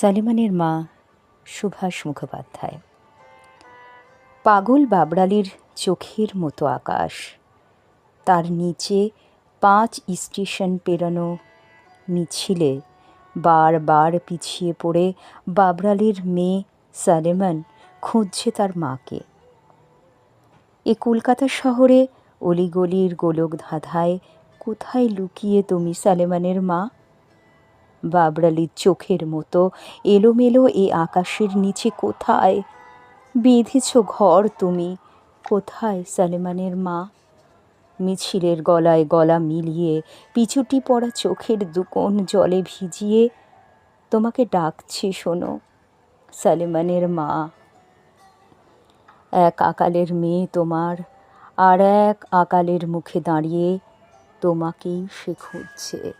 সালেমানের মা সুভাষ মুখোপাধ্যায়। পাগল বাবরালির চোখের মতো আকাশ। তার নিচে পাঁচ স্টেশন পেরানো মিছিলে বারবার পিছিয়ে পড়ে বাবরালির মেয়ে সালেমান খুঁজছে তার মাকে। এ কলকাতা শহরে অলিগলির গোলক ধাঁধায় কোথায় লুকিয়ে তুমি সালেমানের মা? বাবরালির চোখের মতো এলোমেলো এ আকাশের নিচে কোথায়? বেঁধেছ ঘর তুমি, কোথায় সালেমানের মা? মিছিলের গলায় গলা মিলিয়ে পিছুটি পড়া চোখের দুকোণ জলে ভিজিয়ে তোমাকে ডাকছি, শোনো, সালেমানের মা। এক আকালের মেয়ে তোমার, আর এক আকালের মুখে দাঁড়িয়ে তোমাকেই সে খুঁজছে।